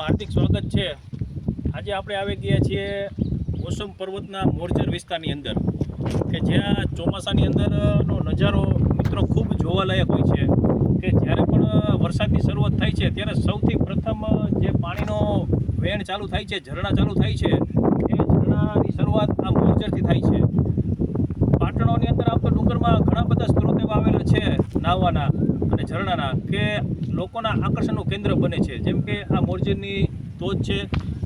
હાર્દિક સ્વાગત છે. આજે આપણે આવી ગયા છીએ ઓસમ પર્વતના મોરજર વિસ્તારની અંદર, કે જ્યાં ચોમાસાની અંદરનો નજારો મિત્રો ખૂબ જોવાલાયક હોય છે. કે જ્યારે પણ વરસાદની શરૂઆત થાય છે, ત્યારે સૌથી પ્રથમ જે પાણીનો વેણ ચાલુ થાય છે, ઝરણા ચાલુ થાય છે, એ ઝરણાની શરૂઆત આ મોરજરથી થાય છે. પાટણોની અંદર આમ તો ડુંગરમાં ઘણા બધા સ્ત્રોત એવા આવેલા છે, નાહવાના. અને ઝરણાના કે લોકોના આકર્ષણનું કેન્દ્ર બને છે. જેમ કે આ મોરજીની ધોધ છે,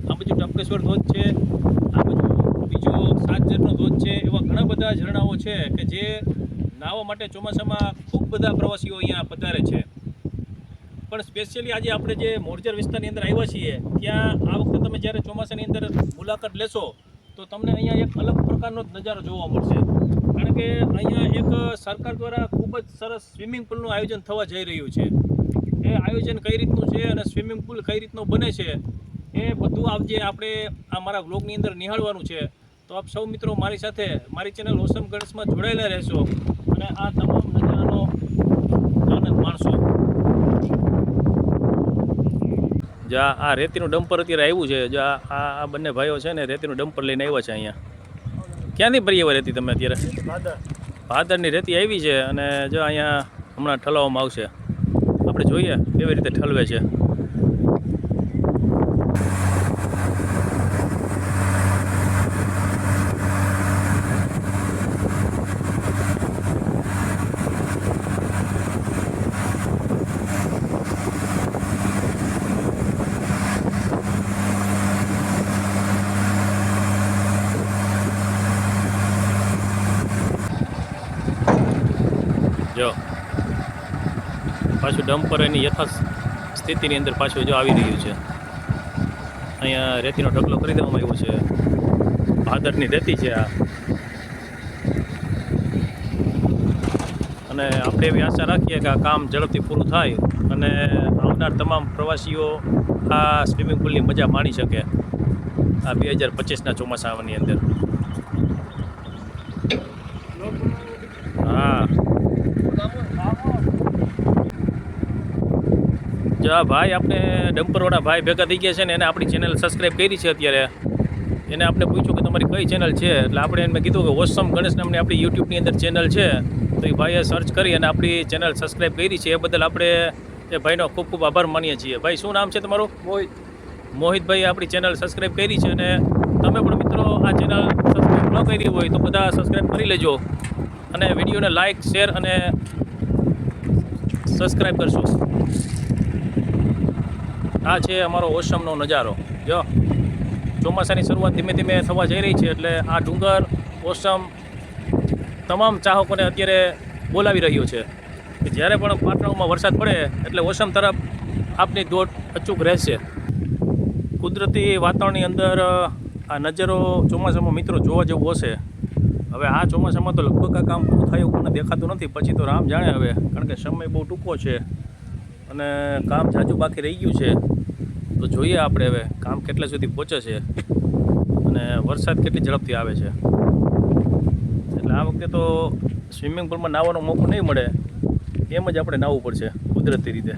આ બાજુ ટપકેશ્વર ધોધ છે, આ બાજુ બીજો સાતજરનો ધોધ છે, એવા ઘણા બધા ઝરણાઓ છે કે જે નાહવા માટે ચોમાસામાં ખૂબ બધા પ્રવાસીઓ અહીંયા પધારે છે. પણ સ્પેશિયલી આજે આપણે જે મોરજર વિસ્તારની અંદર આવ્યા છીએ, ત્યાં આ વખતે તમે જ્યારે ચોમાસાની અંદર મુલાકાત લેશો, તો તમને અહીંયા એક અલગ પ્રકારનો જ નજારો જોવા મળશે. કારણ કે અહીંયા એક સરકાર દ્વારા ખૂબ જ સરસ સ્વિમિંગ પુલનું આયોજન થવા જઈ રહ્યું છે. એ આયોજન કઈ રીતનું છે અને સ્વિમિંગ પુલ કઈ રીતનો બને છે એ બધું આપ આપણે આ મારા વ્લોગની અંદર નિહાળવાનું છે, તો આપ સૌ મિત્રો મારી સાથે મારી ચેનલ ઓસમ ગણેશમાં જોડાયેલા રહેશો અને આ તમામ નજારાનો આનંદ માણશો. જ્યાં આ રેતીનું ડમ્પર અત્યારે આવ્યું છે, જે આ બંને ભાઈઓ છે ને રેતીનું ડમ્પર લઈને આવ્યા છે અહીંયા. ક્યાંથી ભરી હતી તમે અત્યારે? ભાદરની રેતી આવી છે અને જો અહીંયા હમણાં ઠલવવામાં આવશે. આપણે જોઈએ કેવી રીતે ઠલવે છે જો પાછું ડમ્પર એની યથા સ્થિતિની અંદર પાછું જો આવી રહ્યું છે. અહીંયા રેતીનો ઢગલો કરી દેવામાં આવ્યો છે. ભાદરની રેતી છે આ. અને આપણે એવી આશા રાખીએ કે આ કામ ઝડપથી પૂરું થાય અને આવનાર તમામ પ્રવાસીઓ આ સ્વિમિંગ પુલની મજા માણી શકે આ બે હજાર પચીસના ચોમાસાની અંદર. હા. જો આ ભાઈ આપણે ડમ્પરવાળા ભાઈ ભેગા થઈ ગયા છે ને એને આપણી ચેનલ સબસ્ક્રાઈબ કરી છે અત્યારે. એને આપણે પૂછ્યું કે તમારી કઈ ચેનલ છે? એટલે આપણે એને કીધું કે ઓસમ ગણેશ નામની આપણી યુટ્યુબની અંદર ચેનલ છે. તો એ ભાઈએ સર્ચ કરી અને આપણી ચેનલ સબસ્ક્રાઈબ કરી છે. એ બદલ આપણે એ ભાઈનો ખૂબ ખૂબ આભાર માનીએ છીએ. ભાઈ શું નામ છે તમારું? મોહિત. મોહિતભાઈ આપણી ચેનલ સબસ્ક્રાઈબ કરી છે અને તમે પણ મિત્રો આ ચેનલ સબસ્ક્રાઈબ ન કરી હોય તો બધા સબસ્ક્રાઈબ કરી લેજો. અને વિડીયોને લાઇક શેર અને સબસ્ક્રાઈબ કરશો આ છે અમારો ઓસમનો નજારો. જો, ચોમાસાની શરૂઆત ધીમે ધીમે થવા જઈ રહી છે એટલે આ ડુંગર ઓસમ તમામ ચાહકોને અત્યારે બોલાવી રહ્યો છે. કે જ્યારે પણ પાટણમાં વરસાદ પડે એટલે ઓસમ તરફ આપની દોટ અચૂક રહેશે. કુદરતી વાતાવરણની અંદર આ નજરો ચોમાસામાં મિત્રો જોવા જેવું હશે. હવે આ ચોમાસામાં તો લગભગ આ કામ પૂરું થાય એવું દેખાતું નથી. પછી તો રામ જાણે હવે, કારણ કે સમય બહુ ટૂંકો છે અને કામ જાજુ બાકી રહી ગયું છે. તો જોઈએ આપણે હવે કામ કેટલા સુધી પહોંચે છે અને વરસાદ કેટલી ઝડપથી આવે છે. એટલે આ વખતે તો સ્વિમિંગ પુલમાં નાહવાનો મોકો નહીં મળે, એમ જ આપણે નાહવું પડશે કુદરતી રીતે.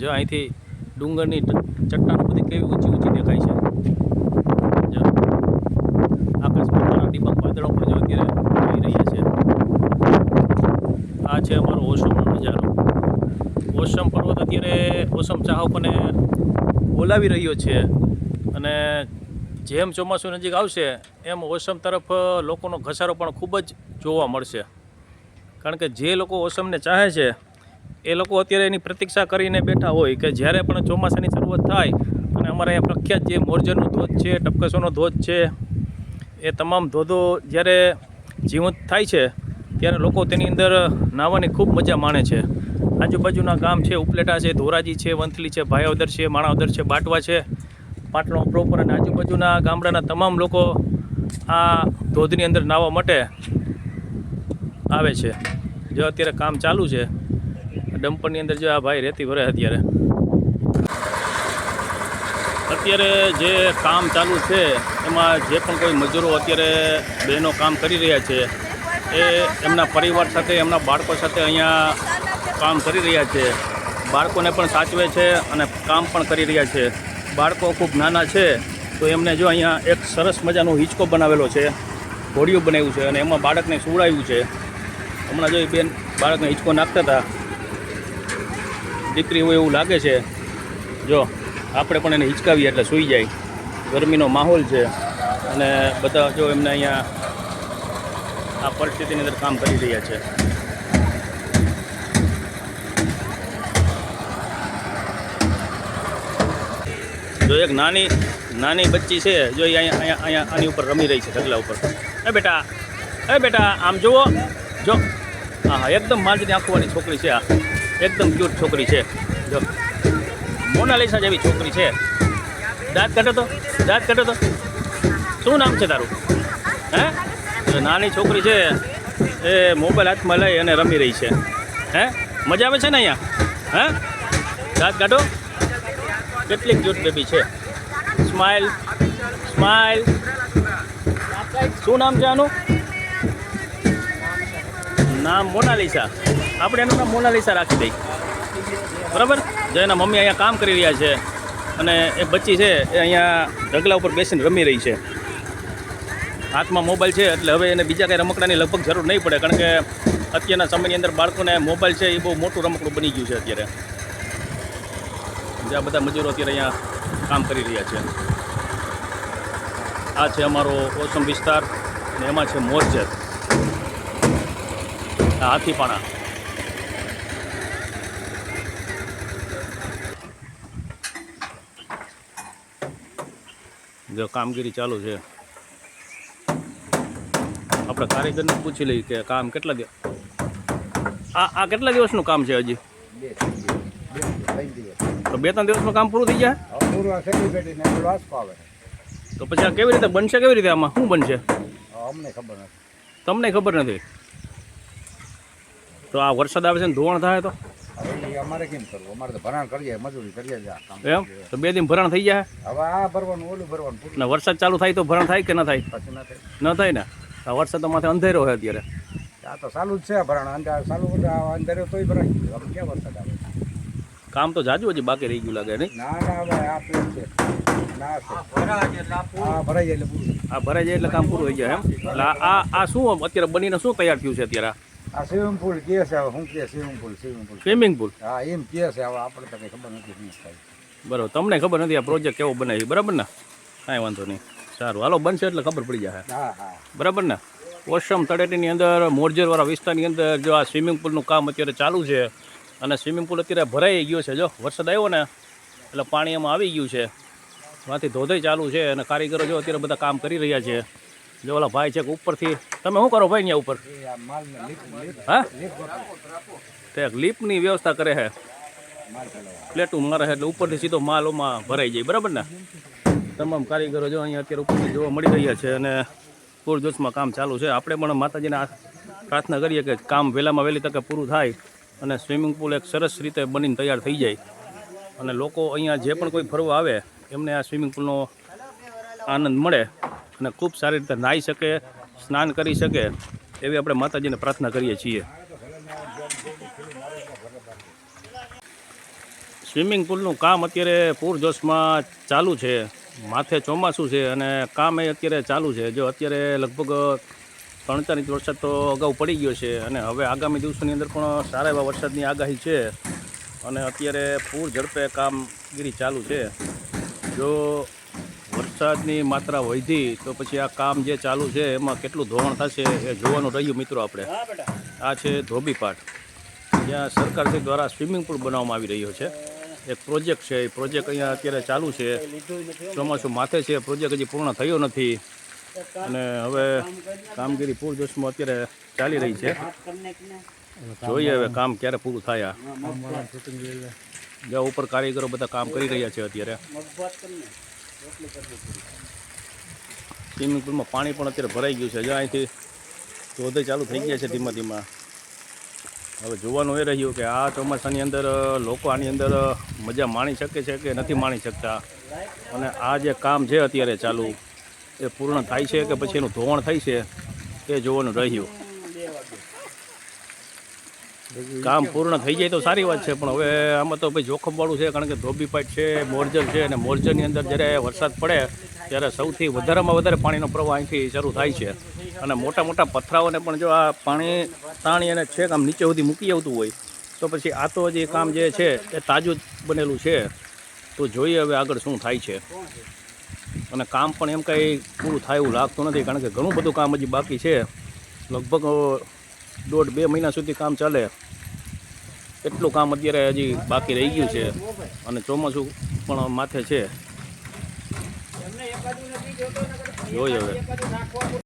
જો અહીંથી ડુંગરની ચટ્ટાનો બધી કેવી ઊંચી ઊંચી દેખાય છે જો આકાશમાં નાના ડિબાંગ વાદળો પણ જો અત્યારે આવી રહ્યા છે આ છે અમારો ઓસમનો નજારો ઓસમ પર્વત અત્યારે ઓસમ ચાહકોને બોલાવી રહ્યો છે. અને જેમ ચોમાસું નજીક આવશે, એમ ઓસમ તરફ લોકોનો ઘસારો પણ ખૂબ જ જોવા મળશે. કારણ કે જે લોકો ઓસમને ચાહે છે, એ લોકો અત્યારે એની પ્રતીક્ષા કરીને બેઠા હોય કે જ્યારે પણ ચોમાસાની શરૂઆત થાય, અને અમારા અહીંયા પ્રખ્યાત જે મોરજરનો ધોધ છે ટપકસોનો ધોધ છે, એ તમામ ધોધો જ્યારે જીવંત થાય છે, ત્યારે લોકો તેની અંદર નાહવાની ખૂબ મજા માણે છે. આજુબાજુના ગામ છે, ઉપલેટા છે, ધોરાજી છે, વંથલી છે ભાયાવદર છે, માણાવદર છે, બાટવા છે, પાટણો પ્રોપર અને આજુબાજુના ગામડાના તમામ લોકો આ ધોધની અંદર નાહવા માટે આવે છે. જો અત્યારે કામ ચાલુ છે, ડમ્પરની અંદર જો આ ભાઈ રેતી ભરે અત્યારે. અત્યારે જે કામ ચાલુ છે, એમાં જે પણ કોઈ મજૂરો અત્યારે બહેનો કામ કરી રહ્યા છે, એ એમના પરિવાર સાથે, એમના બાળકો સાથે અહીંયા કામ કરી રહ્યા છે. બાળકોને પણ સાચવે છે અને કામ પણ કરી રહ્યા છે. બાળકો ખૂબ નાના છે, તો એમને જો અહીંયા એક સરસ મજાનો હિંચકો બનાવેલો છે ઘોડિયું બનાવ્યું છે અને એમાં બાળકને સુવડાવ્યું છે. હમણાં જો એ બેન બાળકને હિંચકો નાખતા હતા દીકરી હોય એવું લાગે છે, જો આપણે પણ એને હિંચકાવીએ એટલે સૂઈ જાય. ગરમીનો માહોલ છે અને બધા જો એમને અહીંયા આ પરિસ્થિતિની અંદર કામ કરી રહ્યા છે. જો એક નાની નાની બચ્ચી છે, જો એ અહીંયા અહીંયા અહીંયા આની ઉપર રમી રહી છે, ઢગલા ઉપર. એ બેટા એ બેટા, આમ જુઓ. જો. હા હા, એકદમ માંજની આંખવાની છોકરી છે આ. એકદમ ક્યુટ છોકરી છે. જો. મોનાલિસા જેવી છોકરી છે. દાંત કાઢો તો. દાંત કાઢો તો. શું નામ છે તારું? હે? નાની છોકરી છે. એ મોબાઈલ હાથમાં લઈ અને રમી રહી છે. હે? મજા આવે છે ને અહીંયા? હે? દાંત કાઢો. કેટલી ક્યુટ બેબી છે? સ્માઇલ સ્માઇલ શું નામ છે આનું? નામ મોનાલિસા. આપણે એનું નામ મોનાલિસા રાખી દઈ બરાબર? જે એના મમ્મી અહીંયા કામ કરી રહ્યા છે અને એ બચ્ચી છે, એ અહીંયા ઢગલા ઉપર બેસીને રમી રહી છે. હાથમાં મોબાઈલ છે, એટલે હવે એને બીજા કંઈ રમકડાની લગભગ જરૂર નહીં પડે, કારણ કે અત્યારના સમયની અંદર બાળકોને મોબાઈલ છે, એ બહુ મોટું રમકડું બની ગયું છે અત્યારે. જ્યાં બધા મજૂરો અત્યારે અહીંયા કામ કરી રહ્યા છે આ છે અમારો ઓસમ વિસ્તાર અને એમાં છે મોરજત આ હાથીપાણા જો કામગીરી ચાલુ છે આપણે કારીગરને પૂછી લઈએ કે કામ કેટલા દિવસ આ આ કેટલા દિવસનું કામ છે હજી તો બે ત્રણ દિવસમાં કામ પૂરું થઈ જાય? તો પછી આ કેવી રીતે બનશે કેવી રીતે આમાં? શું બનશે? અમને ખબર નથી. તમને ખબર નથી? તો આ વરસાદ આવે છે ને ધોવાણ થાય તો? અમારે કેમ કરવું? અમારે તો ભરાણ કરીએ મજૂરી કરીએ એમ? તો બે દિન ભરાણ થઈ જાય? હવે આ ભરવાનું ઓલું ભરવાનું ના વરસાદ ચાલુ થાય તો ભરાણ થાય કે ન થાય? પછી ના થાય. ન થાય ને? આ વરસાદ તો માથે અંધેરો હોય અત્યારે. આ તો ચાલુ જ છે ભરાણ. અંધાર ચાલુ અંદર તોય ભરાય. હવે ક્યાં વરસાદ આવે? કામ તો જાજુ હજી બાકી રહી ગયું લાગે નહીં? ના ના હવે આ પ્લેન છે. આ ભરાઈ જાય એટલે કામ પૂરું થઈ જાય એમ? એટલે આ- આ શું અત્યારે બનીને શું તૈયાર થયું છે અત્યારે? આ સ્વિમિંગ પુલ કે છે હવે શું કે swimming pool swimming pool. Swimming pool? હા એમ કે છે હવે આપણે તો ખબર નથી થાય. બરાબર તમને ખબર નથી આ પ્રોજેક્ટ કેવો બનાવી બરાબર ને? કાંઈ વાંધો નહીં. સારું હાલો બનશે એટલે ખબર પડી જાય હા હા. બરાબર ને? ઓશમ તળેટીની અંદર મોરજરવાળા વિસ્તારની અંદર જો આ સ્વિમિંગ પુલનું કામ અત્યારે ચાલુ છે અને સ્વિમિંગ પુલ અત્યારે ભરાઈ ગયો છે જો વરસાદ આવ્યો ને એટલે પાણી એમાં આવી ગયું છે. ત્યાંથી ધોધઈ ચાલુ છે અને કારીગરો જો અત્યારે બધા કામ કરી રહ્યા છે. જો ઓલા ભાઈ છે કે ઉપરથી તમે શું કરો ભાઈ અહીંયા ઉપર? હા? તે લીપની વ્યવસ્થા કરે છે. પ્લેટું મારે છે એટલે ઉપરથી સીધો માલ ઓમાં ભરાઈ જાય બરાબર ને? તમામ કારીગરો જો અહીંયા અત્યારે ઉપરથી જોવા મળી રહ્યા છે અને પૂરજોશમાં કામ ચાલુ છે. આપણે પણ માતાજીને પ્રાર્થના કરીએ કે કામ વહેલામાં વહેલી તકે પૂરું થાય. અને સ્વિમિંગ પુલ એક સરસ રીતે બનીને તૈયાર થઈ જાય. અને લોકો અહીંયા જે પણ કોઈ ફરવા આવે, એમને આ સ્વિમિંગ પુલનો આનંદ મળે અને ખૂબ સારી રીતે નાહી શકે, સ્નાન કરી શકે, એવી આપણે માતાજીને પ્રાર્થના કરીએ છીએ. સ્વિમિંગ પુલનું કામ અત્યારે પૂરજોશમાં ચાલુ છે. માથે ચોમાસું છે અને કામ એ અત્યારે ચાલુ છે. જો અત્યારે લગભગ ત્રણ ચાર ઇંચ વરસાદ તો અગાઉ પડી ગયો છે અને હવે આગામી દિવસોની અંદર પણ સારા એવા વરસાદની આગાહી છે. અને અત્યારે પૂર ઝડપે કામગીરી ચાલુ છે. જો વરસાદની માત્રા વધી તો પછી આ કામ જે ચાલુ છે એમાં કેટલું ધોવાણ થશે એ જોવાનું રહ્યું મિત્રો આપણે. આ છે ધોબીપાટ જ્યાં સરકાર દ્વારા સ્વિમિંગ પુલ બનાવવામાં આવી રહ્યો છે. એક પ્રોજેક્ટ છે. એ પ્રોજેક્ટ અહીંયા અત્યારે ચાલુ છે. ચોમાસું માથે છે. પ્રોજેક્ટ હજી પૂર્ણ થયો નથી. અને હવે કામગીરી પૂરજોશમાં અત્યારે ચાલી રહી છે. જોઈએ હવે કામ ક્યારે પૂરું થાય જ્યાં ઉપર કારીગરો બધા કામ કરી રહ્યા છે અત્યારે. સ્વિમિંગ પુલમાં પાણી પણ અત્યારે ભરાઈ ગયું છે. જ્યાં અહીંથી શોધે ચાલુ થઈ ગયા છે ધીમા ધીમા. હવે જોવાનું એ રહ્યું કે આ ચોમાસાની અંદર લોકો આની અંદર મજા માણી શકે છે કે નથી માણી શકતા? અને આ જે કામ છે અત્યારે ચાલુ એ પૂર્ણ થાય છે કે પછી એનું ધોવાણ થાય છે એ જોવાનું રહ્યું. કામ પૂર્ણ થઈ જાય તો સારી વાત છે, પણ હવે આમાં તો ભાઈ જોખમવાળું છે, કારણ કે ધોબી પાઇટ છે મોરજર છે, અને મોરજરની અંદર જ્યારે વરસાદ પડે, ત્યારે સૌથી વધારેમાં વધારે પાણીનો પ્રવાહ અહીંથી શરૂ થાય છે. અને મોટા મોટા પથરાઓને પણ જો આ પાણી તાણી અને છેક આમ નીચે સુધી મૂકી આવતું હોય, તો પછી આ તો જે કામ જે છે, એ તાજું બનેલું છે. તો જોઈએ હવે આગળ શું થાય છે. અને કામ પણ એમ કંઈ પૂરું થાય એવું લાગતું નથી, કારણ કે ઘણું બધું કામ હજી બાકી છે. લગભગ દોઢ બે મહિના સુધી કામ ચાલે. એટલું કામ અત્યારે હજી બાકી રહી ગયું છે અને ચોમાસું પણ માથે છે. જોઈએ હવે.